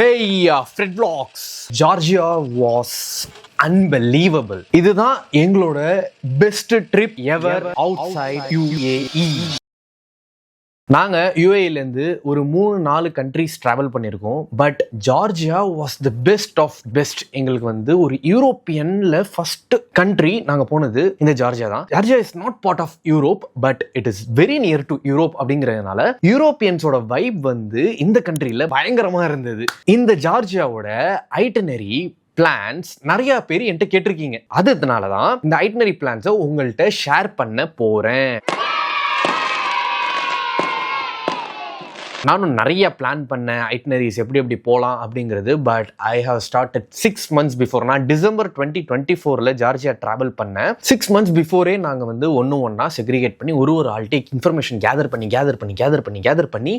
Uh, Fred Vlogs. Georgia was unbelievable. இதுதான் எங்களோட best trip ever outside UAE நாங்கள் யூஏலேருந்து ஒரு மூணு நாலு கண்ட்ரிஸ் ட்ராவல் பண்ணியிருக்கோம். But Georgia was the best of best எங்களுக்கு வந்து ஒரு யூரோப்பியனில் ஃபஸ்ட்டு கண்ட்ரி நாங்கள் போனது இந்த ஜார்ஜியா தான். Georgia is not part of Europe but it is very near to Europe அப்படிங்கிறதுனால யூரோப்பியன்ஸோட வைப் வந்து இந்த கண்ட்ரியில் பயங்கரமாக இருந்தது. இந்த ஜார்ஜியாவோட ஐட்டனரி பிளான்ஸ் நிறைய பேர் என்கிட்ட கேட்டிருக்கீங்க. அதனால தான் இந்த ஐட்டனரி பிளான்ஸை உங்கள்கிட்ட ஷேர் பண்ண போகிறேன் நானும் நிறைய பிளான் பண்ணேன். ஐட்னரிஸ் எப்படி எப்படி போகலாம் அப்படிங்கிறது but I have started six months before நான் டிசம்பர் டுவெண்ட்டி டுவெண்ட்டி ஃபோரில் ஜார்ஜியா ட்ராவல் பண்ணேன். சிக்ஸ் மந்த்ஸ் பிஃபோரே நாங்கள் வந்து ஒன்று ஒன்றா செக்ரிகேட் பண்ணி ஒரு ஒரு ஆள்கிட்ட இன்ஃபர்மேஷன் கேதர் பண்ணி கேதர் பண்ணி கேதர் பண்ணி கேதர் பண்ணி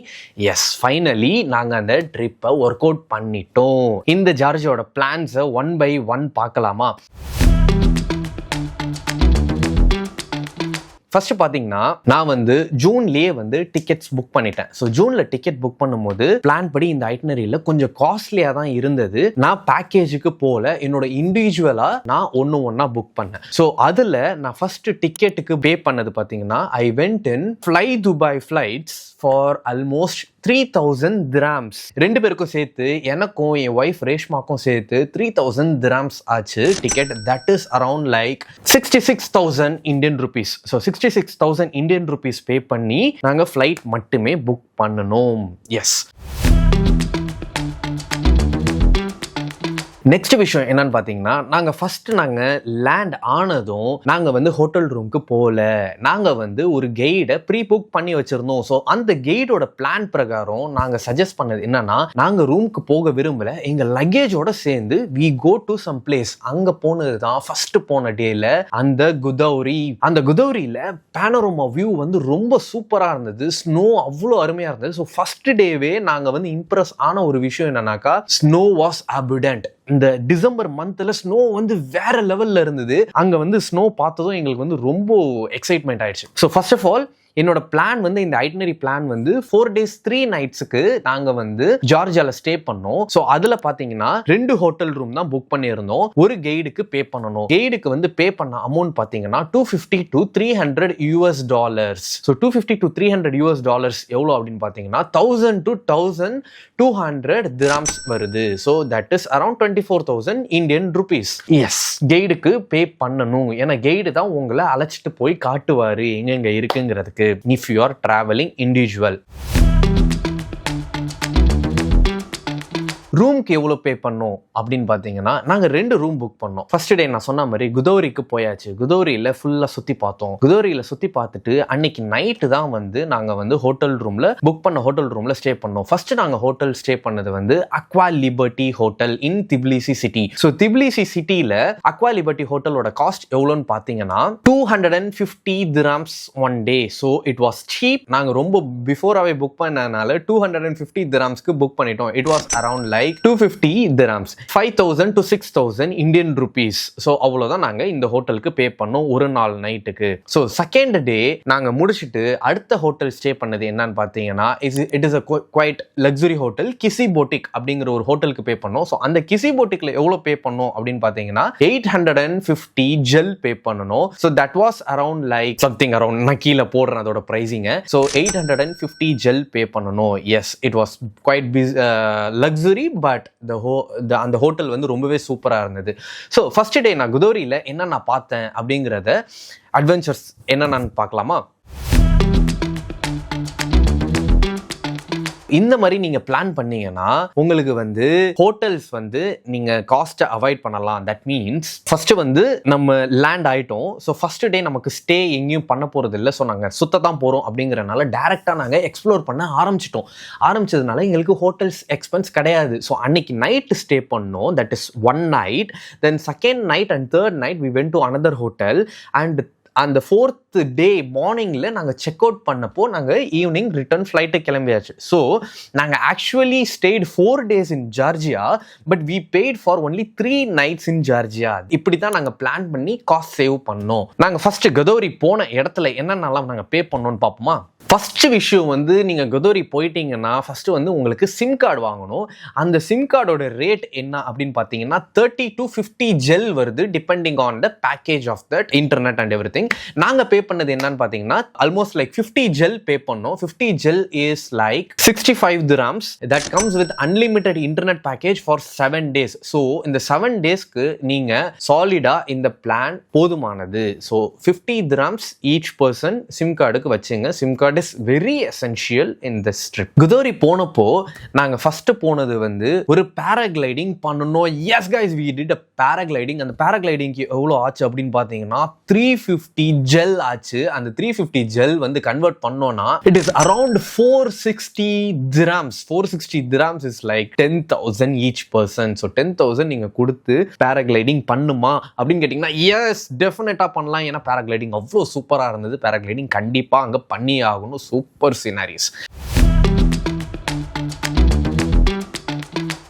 எஸ் ஃபைனலி நாங்கள் அந்த ட்ரிப்பை ஒர்க் அவுட் பண்ணிட்டோம். இந்த ஜார்ஜியோட பிளான்ஸை ஒன் பை ஒன் பார்க்கலாமா? ஃபர்ஸ்ட் பார்த்தீங்கன்னா நான் வந்து ஜூன்லேயே வந்து டிக்கெட்ஸ் புக் பண்ணிட்டேன். ஸோ ஜூனில் டிக்கெட் புக் பண்ணும்போது பிளான் படி இந்த ஐட்டனரியில் கொஞ்சம் காஸ்ட்லியாக தான் இருந்தது. நான் பேக்கேஜுக்கு போல என்னோட இண்டிவிஜுவலாக நான் ஒன்று ஒன்றா புக் பண்ணேன். ஸோ அதில் நான் ஃபர்ஸ்ட் டிக்கெட்டுக்கு பே பண்ணது பார்த்தீங்கன்னா I went in fly Dubai flights for almost three thousand dirhams ரெண்டு பேருக்கும் சேர்த்து எனக்கும் என் ஒய்ஃப் ரேஷ்மாக்கும் சேர்த்து த்ரீ தௌசண்ட் திராம்ஸ் ஆச்சு. Ticket that is around like sixty six thousand Indian rupees so sixty six thousand Indian rupees pay பண்ணி நாங்கள் ஃப்ளைட் மட்டுமே புக் பண்ணணும். எஸ் நெக்ஸ்ட் விஷயம் என்னன்னு பார்த்தீங்கன்னா நாங்கள் ஃபஸ்ட்டு நாங்கள் லேண்ட் ஆனதும் நாங்கள் வந்து ஹோட்டல் ரூமுக்கு போகல நாங்கள் வந்து ஒரு கைடை ப்ரீ புக் பண்ணி வச்சுருந்தோம். ஸோ அந்த கைடோட பிளான் பிரகாரம் நாங்கள் சஜஸ்ட் பண்ணது என்னன்னா நாங்கள் ரூமுக்கு போக விரும்பல. எங்கள் லக்கேஜோட சேர்ந்து we go to some place அங்கே போனது தான் ஃபஸ்ட்டு போன டேயில் அந்த குதௌரி. அந்த குதௌரியில் பேனரோமா வியூ வந்து ரொம்ப சூப்பராக இருந்தது. ஸ்னோ அவ்வளோ அருமையாக இருந்தது. ஸோ ஃபர்ஸ்ட் டேவே நாங்கள் வந்து இம்ப்ரெஸ் ஆன ஒரு விஷயம் என்னன்னாக்கா ஸ்னோ வாஸ் அபிடன்ட் இந்த டிசம்பர் மந்த்ல ஸ்னோ வந்து வேற லெவல்ல இருந்தது. அங்க வந்து ஸ்னோ பார்த்ததும் எங்களுக்கு வந்து ரொம்ப எக்ஸைட்மெண்ட் ஆயிடுச்சு. ஸோ ஃபர்ஸ்ட் ஆஃப் ஆல் என்னோட பிளான் வந்து இந்த ஐட்னரி பிளான் வந்து ஃபோர் டேஸ் த்ரீ நைட்ஸுக்கு நாங்கள் வந்து ஜார்ஜியால ஸ்டே பண்ணோம். ஸோ அதில் பார்த்தீங்கன்னா ரெண்டு ஹோட்டல் ரூம் தான் புக் பண்ணியிருந்தோம். ஒரு கைடுக்கு பே பண்ணணும். கைடுக்கு வந்து பே பண்ண அமௌண்ட் பார்த்தீங்கன்னா two fifty to three hundred US dollars so two fifty to three hundred US dollars எவ்வளோ அப்படின்னு பார்த்தீங்கன்னா thousand to thousand two hundred dirhams வருது. So that is around twenty four thousand Indian rupees S கைடுக்கு pay பண்ணணும். ஏன்னா guide தான் உங்களை அழைச்சிட்டு போய் காட்டுவாரு. எங்கெங்க இருக்குங்கிறதுக்கு. If you are travelling individual ரூம்க்கு எவ்வளோ பே பண்ணோம் அப்படின்னு பார்த்தீங்கன்னா நாங்கள் ரெண்டு ரூம் புக் பண்ணோம். ஃபர்ஸ்ட் டே நான் சொன்ன மாதிரி குதோரிக்கு போயாச்சு. குதோரியில் ஃபுல்லாக சுற்றி பார்த்தோம். குதோரியில் சுற்றி பார்த்துட்டு அன்னைக்கு நைட்டு தான் வந்து நாங்கள் வந்து ஹோட்டல் ரூமில் புக் பண்ண ஹோட்டல் ரூமில் ஸ்டே பண்ணோம். ஃபர்ஸ்ட் நாங்கள் ஹோட்டல் ஸ்டே பண்ணது வந்து Aqua Liberty hotel in Tbilisi city so Tbilisi சிட்டியில் அக்வா லிபர்ட்டி ஹோட்டலோட காஸ்ட் எவ்வளோன்னு பார்த்தீங்கன்னா two hundred and fifty dirhams one day so it was cheap நாங்கள் ரொம்ப பிஃபோராகவே புக் பண்ணனால டூ ஹண்ட்ரட் அண்ட் ஃபிஃப்டி திராம்ஸ்க்கு புக் பண்ணிட்டோம். It was around like like two fifty dirhams five thousand to six thousand Indian rupees so அவ்வளோதான் நாங்கள் இந்த ஹோட்டலுக்கு பே பண்ணோம் ஒரு நாள் நைட்டுக்கு ஸோ செகண்ட் டே நாங்கள் முடிச்சுட்டு அடுத்த ஹோட்டல் ஸ்டே பண்ணது என்னன்னு பார்த்தீங்கன்னா is it is a quite luxury hotel Kisi boutique அப்படிங்கிற ஒரு ஹோட்டலுக்கு பே பண்ணோம். ஸோ அந்த கிசி போட்டிக்கில் எவ்வளோ பே பண்ணோம் அப்படின்னு பார்த்தீங்கன்னா eight hundred and fifty GEL pay பண்ணணும். So that was around like something around நான் கீழே போடுறேன் அதோட ப்ரைஸிங்க so eight hundred and fifty GEL pay பண்ணணும் எஸ் இட் வாஸ் குவைட் பிஸ் லக்ஸுரி பட் த ஹோ த அந்த ஹோட்டல் வந்து ரொம்பவே சூப்பராக இருந்தது. ஸோ ஃபர்ஸ்ட் டே நான் குதோரியில் என்ன நான் பார்த்தேன் அப்படிங்கிறத அட்வென்ச்சர்ஸ் என்னென்னு பார்க்கலாமா? இந்த மாதிரி நீங்க பிளான் பண்ணீங்கன்னா உங்களுக்கு வந்து ஹோட்டல்ஸ் வந்து நீங்க காஸ்ட்டை அவாய்ட் பண்ணலாம். தட் மீன்ஸ் ஃபர்ஸ்ட் வந்து நம்ம லேண்ட் ஆயிட்டோம். ஸோ ஃபர்ஸ்ட் டே நமக்கு ஸ்டே எங்கேயும் பண்ண போறது இல்லை. ஸோ நாங்கள் சுத்த தான் போறோம் அப்படிங்கறனால டேரக்டா நாங்க எக்ஸ்ப்ளோர் பண்ண ஆரம்பிச்சிட்டோம். ஆரம்பிச்சதுனால எங்களுக்கு ஹோட்டல்ஸ் எக்ஸ்பென்ஸ் கிடையாது. ஸோ அன்னைக்கு நைட் ஸ்டே பண்ணோம். That is one night then second night and third night we went to another hotel and அந்த ஃபோர்த் டே மார்னிங்கில் நாங்கள் செக் அவுட் பண்ணப்போ நாங்கள் ஈவினிங் ரிட்டர்ன் ஃப்ளைட்டு கிளம்பியாச்சு. ஸோ நாங்கள் actually stayed four days in Georgia but we paid for only three nights in Georgia இப்படி தான் நாங்கள் பிளான் பண்ணி காஸ்ட் சேவ் பண்ணோம். நாங்கள் ஃபர்ஸ்ட் கதோரி போன இடத்துல என்னென்னலாம் நாங்கள் பே பண்ணோம்னு பார்ப்போமா? ஃபஸ்ட்டு விஷயம் வந்து நீங்கள் கதோரி போயிட்டீங்கன்னா ஃபஸ்ட்டு வந்து உங்களுக்கு சிம் கார்டு வாங்கணும். அந்த சிம் கார்டோட ரேட் என்ன அப்படின்னு பார்த்தீங்கன்னா தேர்ட்டி டு ஃபிஃப்டி ஜெல் வருது depending on the package of that internet and everything நாங்கள் பே பண்ணது என்னன்னு பார்த்தீங்கன்னா almost like fifty GEL pay பண்ணோம். Fifty GEL is like sixty five dirhams that comes with unlimited internet package for seven days so இந்த seven டேஸ்க்கு நீங்கள் சாலிடாக இந்த பிளான் போதுமானது. So fifty dirhams each person SIM கார்டுக்கு வச்சுங்க. SIM card is very essential in this trip Gudauri போனப்போ நாங்கள் ஃபர்ஸ்ட் போனது வந்து ஒரு பேராகிளைடிங் பண்ணணும். Yes guys we did a paragliding அந்த பேராகிளைடிங்க்கு எவ்வளோ ஆச்சு அப்படின்னு பார்த்தீங்கன்னா த்ரீ ஃபிஃப்டி ஜெல் ஆச்சு. அந்த த்ரீ ஃபிஃப்டி ஜெல் வந்து கன்வெர்ட் பண்ணோம்னா it is around four sixty dirhams four sixty dirhams is like ten thousand each person so ten thousand நீங்கள் கொடுத்து பேராகிளைடிங் பண்ணுமா? அப்படின்னு கேட்டிங்கன்னா எஸ் டெஃபினட்டாக பண்ணலாம். ஏன்னா பேராகிளைடிங் அவ்வளோ சூப்பராக இருந்தது. பேராகிளைடிங் கண்டிப்பாக அங்கே பண்ணி ஆகணும். Super sceneries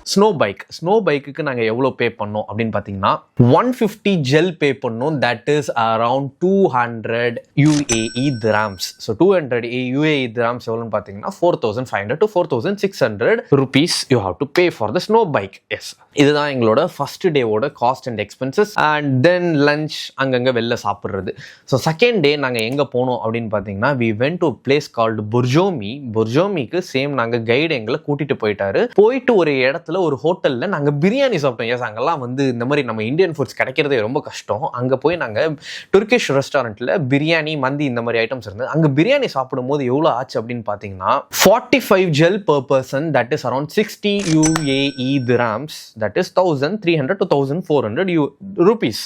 snow bike snow பைக்குக்கு நாங்கள் எவ்வளோ பே பண்ணோம் அப்படின்னு பார்த்தீங்கன்னா ஒன் ஃபிஃப்டி ஜெல் பே பண்ணோம். That is around two hundred UAE dirhams so two hundred UAE dirhams எவ்வளோன்னு பார்த்தீங்கன்னா four thousand five hundred to four thousand six hundred rupees you have to pay for the snow bike yes இதுதான் எங்களோட first டேவோட cost and expenses and then lunch அங்கங்கே வெளில சாப்பிட்றது. So second day நாங்கள் எங்கே போனோம் அப்படின்னு பார்த்தீங்கன்னா we went to place called Borjomi புர்ஜோமிக்கு same நாங்கள் கைடு எங்களை கூட்டிட்டு போயிட்டாரு. போயிட்டு ஒரு இடத்துல ஒரு ஹோட்டலில் நாங்கள் பிரியாணி சாப்பிட்டோம். எஸ் அங்கெல்லாம் வந்து இந்த மாதிரி நம்ம இந்தியன் ஃபுட்ஸ் கிடைக்கிறதே ரொம்ப கஷ்டம். அங்கே போய் நாங்கள் டுர்கிஷ் ரெஸ்டாரண்ட்டில் பிரியாணி மந்தி இந்த மாதிரி ஐட்டம்ஸ் இருந்தது. அங்கே பிரியாணி சாப்பிடும் போது எவ்வளோ ஆச்சு அப்படின்னு பார்த்தீங்கன்னா forty five GEL per person that is around sixty UAE dirhams that is thousand three hundred to thousand four hundred you rupees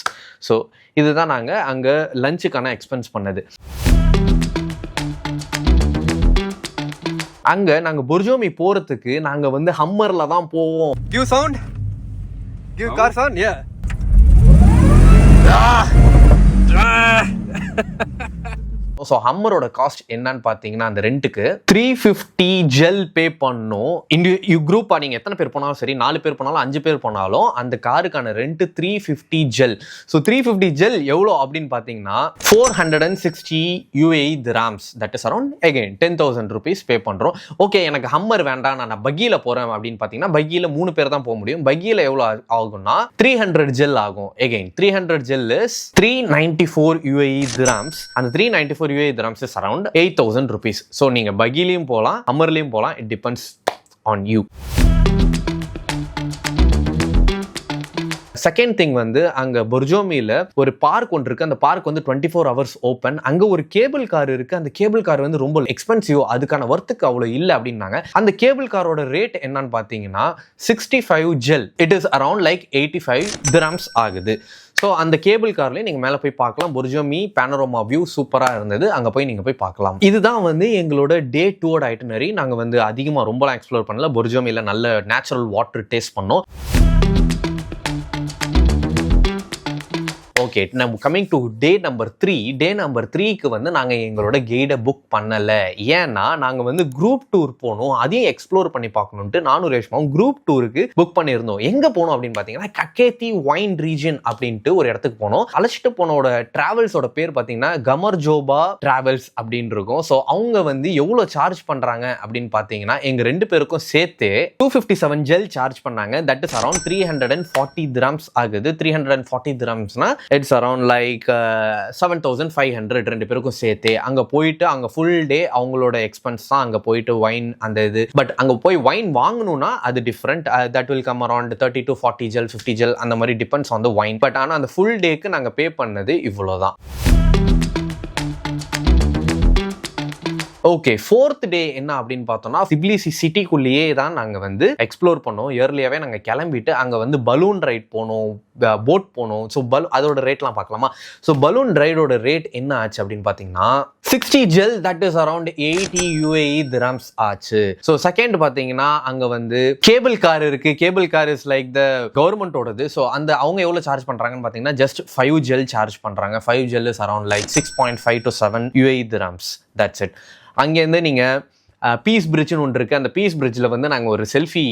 so இதுதான் நாங்கள் அங்கே லஞ்சுக்கான எக்ஸ்பென்ஸ் பண்ணது. அங்க நாங்க புர்ஜோமி போறதுக்கு நாங்க வந்து ஹம்மர்ல தான் போவோம் Give sound. Give car sound. Yeah. So ஹம்மரோட cost என்னன்னு பார்த்தீங்கன்னா அந்த ரெண்ட்டுக்கு த்ரீ ஃபிஃப்டி ஜெல் பே பண்ணும். இண்டு யூ குரூப்பாக நீங்கள் எத்தனை பேர் போனாலும் சரி நாலு பேர் போனாலும் அஞ்சு பேர் போனாலும் அந்த காருக்கான rent three fifty GEL so three fifty GEL எவ்வளோ அப்படின்னு பார்த்தீங்கன்னா four hundred and sixty UAE dirhams that is around again ten thousand rupees pay பண்ணுறோம் ஓகே எனக்கு ஹம்மர் வேண்டாம் நான் பக்கியில் போகிறேன் அப்படின்னு பார்த்தீங்கன்னா பக்கியில் மூணு பேர் தான் போக முடியும். பக்கியில் எவ்வளோ ஆகும்னா த்ரீ ஹண்ட்ரட் ஜெல் ஆகும். Again three hundred GEL is three ninety four UAE dirhams அந்த three ninety four UAE dirhams is around eight thousand rupees so நீங்கள் பகிலையும் போகலாம் அமர்லையும் போகலாம் it depends on you second thing வந்து அங்கே பொர்ஜோமியில் ஒரு பார்க் ஒன்று இருக்குது அந்த பார்க் வந்து டுவெண்ட்டி ஃபோர் ஹவர்ஸ் ஓப்பன் அங்கே ஒரு கேபிள் கார் இருக்குது அந்த கேபிள் கார் வந்து ரொம்ப எக்ஸ்பென்சிவ் அதுக்கான ஒர்த்துக்கு அவ்வளோ இல்லை அப்படின்னாங்க. அந்த கேபிள் காரோட ரேட் என்னன்னு பார்த்தீங்கன்னா sixty five GEL it is around like eighty five dirhams ஆகுது. ஸோ அந்த கேபிள் கார்லேயே நீங்கள் மேலே போய் பார்க்கலாம். பொர்ஜோமி பேனரோமா வியூ சூப்பராக இருந்தது. அங்கே போய் நீங்கள் போய் பார்க்கலாம். இதுதான் வந்து எங்களோட டே டூவோட ஐட்டனரி நாங்கள் வந்து அதிகமாக ரொம்பலாம் எக்ஸ்ப்ளோர் பண்ணல. புர்ஜோமியில் நல்ல நேச்சுரல் வாட்டர் டேஸ்ட் பண்ணோம். ஓகே நம்ம coming to day number three day number த்ரீக்கு வந்து நாங்கள் எங்களோட கைடை புக் பண்ணலை. ஏன்னா நாங்கள் வந்து குரூப் டூர் போனோம். அதையும் எக்ஸ்ப்ளோர் பண்ணி பார்க்கணுன்ட்டு நானும் ரேஷ்மாவும் குரூப் டூருக்கு புக் பண்ணியிருந்தோம். எங்கே போனோம் அப்படின்னு பார்த்தீங்கன்னா கக்கேத்தி வைன் ரீஜன் அப்படின்ட்டு ஒரு இடத்துக்கு போனோம். அழைச்சிட்டு போனோட டிராவல்ஸோட பேர் பார்த்தீங்கன்னா கமர் ஜோபா டிராவல்ஸ் அப்படின்னு இருக்கும். ஸோ அவங்க வந்து எவ்வளோ சார்ஜ் பண்ணுறாங்க அப்படின்னு பார்த்தீங்கன்னா எங்கள் ரெண்டு பேருக்கும் சேர்த்து two fifty seven GEL charge பண்ணாங்க. That is around three hundred and forty dirhams ஆகுது. Three hundred and forty கிராம்ஸ்னா it's around like seven thousand five hundred ரெண்டு பேருக்கும் சேர்த்து அங்கே போயிட்டு அங்கே ஃபுல் டே அவங்களோட எக்ஸ்பென்ஸ் தான் அங்கே போயிட்டு வைன் அந்த இது. பட் அங்கே போய் வைன் வாங்கணும்னா அது different that will come around thirty to forty GEL fifty GEL அந்த மாதிரி depends on the wine but ஆனால் அந்த ஃபுல் டேக்கு நாங்கள் பே பண்ணது இவ்வளோதான் ஓகே ஃபோர்த் டே என்ன அப்படின்னு பார்த்தோம்னா சிப்லிசி சிட்டிக்குள்ளேயே தான் நாங்கள் வந்து எக்ஸ்ப்ளோர் பண்ணோம். இயர்லியாகவே நாங்கள் கிளம்பிட்டு அங்கே வந்து பலூன் ரைட் போனோம் போட் போனோம். ஸோ பலூ அதோட ரேட்லாம் பார்க்கலாமா? ஸோ பலூன் ரைடோட ரேட் என்ன ஆச்சு அப்படின்னு பார்த்தீங்கன்னா sixty GEL that is around eighty UAE dirhams ஆச்சு. ஸோ செகண்ட் பார்த்தீங்கன்னா அங்கே வந்து கேபிள் கார் இருக்கு. Cable car is like the கவர்மெண்ட்டோடது so அந்த அவங்க எவ்வளோ சார்ஜ் பண்ணுறாங்கன்னு பார்த்தீங்கன்னா ஜஸ்ட் ஃபைவ் ஜெல் சார்ஜ் பண்ணுறாங்க five GEL is around like six point five to seven UAE dirhams that's it அங்கேருந்து நீங்கள் பீஸ் பிரிட்ஜ்னு ஒன்று இருக்குது அந்த பீஸ் பிரிட்ஜில் வந்து நாங்கள் ஒரு செல்ஃபி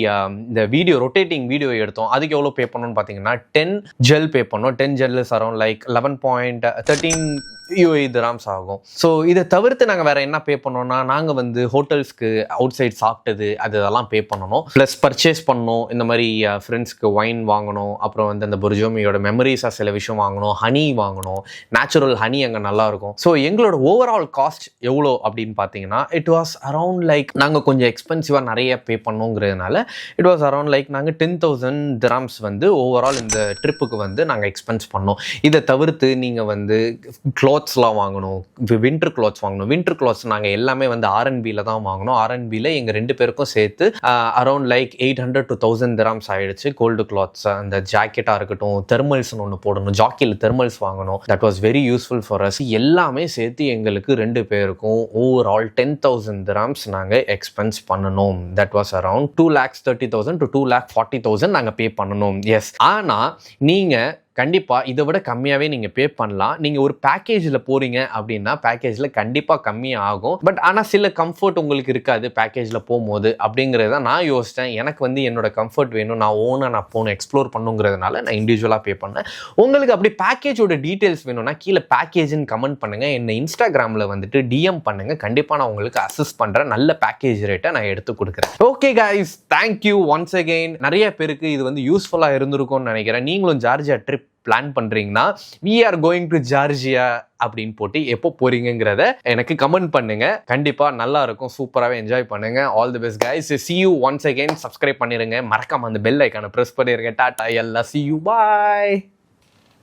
இந்த வீடியோ ரொட்டேட்டிங் வீடியோ எடுத்தோம். அதுக்கு எவ்வளோ பே பண்ணோம்னு பார்த்தீங்கன்னா டென் ஜெல் பே பண்ணோம். Ten GEL around like eleven point thirteen UAE dirhams ஆகும். ஸோ இதை தவிர்த்து நாங்கள் வேற என்ன பே பண்ணோம்னா நாங்கள் வந்து ஹோட்டல்ஸ்க்கு அவுட் சைட் சாப்பிட்டது அது இதெல்லாம் பே பண்ணணும். ப்ளஸ் பர்ச்சேஸ் பண்ணோம். இந்த மாதிரி ஃப்ரெண்ட்ஸ்க்கு ஒயின் வாங்கணும். அப்புறம் வந்து அந்த புர்ஜோமியோட மெமரிஸாக சில விஷயம் வாங்கணும். ஹனி வாங்கணும். நேச்சுரல் ஹனி அங்கே நல்லா இருக்கும். ஸோ எங்களோட ஓவரால் காஸ்ட் எவ்வளோ அப்படின்னு பார்த்தீங்கன்னா இட் வாஸ் அரவுண்ட் லைக் நாங்கள் கொஞ்சம் எக்ஸ்பென்சிவாக நிறைய பே பண்ணோங்கிறதுனால இட் வாஸ் அரவுண்ட் லைக் நாங்கள் டென் தௌசண்ட் திராம்ஸ் வந்து ஓவரால் இந்த ட்ரிப்புக்கு வந்து நாங்கள் எக்ஸ்பென்ஸ் பண்ணோம். இதை தவிர்த்து நீங்கள் வந்து க்ளாத்ஸ்லாம் வாங்கணும் வின்டர் க்ளாத்ஸ் வாங்கணும். வின்டர் க்ளாத்ஸ் நாங்கள் எல்லாமே வந்து ஆர்என்பியில் தான் வாங்கினோம் ஆர்என்பியில் எங்கள் ரெண்டு பேருக்கும் சேர்த்து around like eight hundred to thousand dirhams ஆகிடுச்சு கோல்டு க்ளாத்ஸ் அந்த ஜாக்கெட்டாக இருக்கட்டும் தெர்மல்ஸ்னு ஒன்று போடணும். ஜாக்கியில் தெர்மல்ஸ் வாங்கணும். That was very useful for us எல்லாமே சேர்த்து எங்களுக்கு ரெண்டு பேருக்கும் ஓவரால் டென் தௌசண்ட் திராம்ஸ் நாங்கள் எக்ஸ்பென்ஸ் பண்ணணும். That was around two lakhs thirty thousand to two lakh forty thousand நாங்கள் பே பண்ணணும். எஸ் ஆனால் நீங்கள் கண்டிப்பாக இதை விட கம்மியாகவே நீங்கள் பே பண்ணலாம். நீங்கள் ஒரு பேக்கேஜில் போகிறீங்க அப்படின்னா பேக்கேஜில் கண்டிப்பாக கம்மியாக ஆகும் பட் ஆனால் சில கம்ஃபர்ட் உங்களுக்கு இருக்காது பேக்கேஜில் போகும்போது அப்படிங்கிறத நான் யோசித்தேன் எனக்கு வந்து என்னோட கம்ஃபர்ட் வேணும். நான் ஓனாக நான் போகணும் எக்ஸ்ப்ளோர் பண்ணுங்கிறதுனால நான் இண்டிவிஜுவலாக பே பண்ணேன். உங்களுக்கு அப்படி பேக்கேஜோட டீட்டெயில்ஸ் வேணும்னா கீழே பேக்கேஜ்னு கமெண்ட் பண்ணுங்கள் என்னை இன்ஸ்டாகிராமில் வந்துட்டு டிஎம் பண்ணுங்கள் கண்டிப்பாக நான் உங்களுக்கு அசஸ் பண்ணுறேன் நல்ல பேக்கேஜ் ரேட்டை நான் எடுத்து கொடுக்குறேன். Okay guys thank you once again நிறைய பேருக்கு இது வந்து யூஸ்ஃபுல்லாக இருந்திருக்கும்னு நினைக்கிறேன். நீங்களும் ஜார்ஜியா ட்ரிப் பிளான் பண்றீங்கன்னா we are going to Georgia அப்படின்னு போட்டு எப்போ போறீங்கிறத எனக்கு கமெண்ட் பண்ணுங்க. கண்டிப்பா நல்லா இருக்கும். சூப்பராகவே என்ஜாய் பண்ணுங்க. All the best guys see you once again subscribe பண்ணிருங்க. மறக்காம அந்த பெல் ஐக்கான ப்ரெஸ் பண்ணிருங்க. டாடா எல்லாம் சி யூ பாய்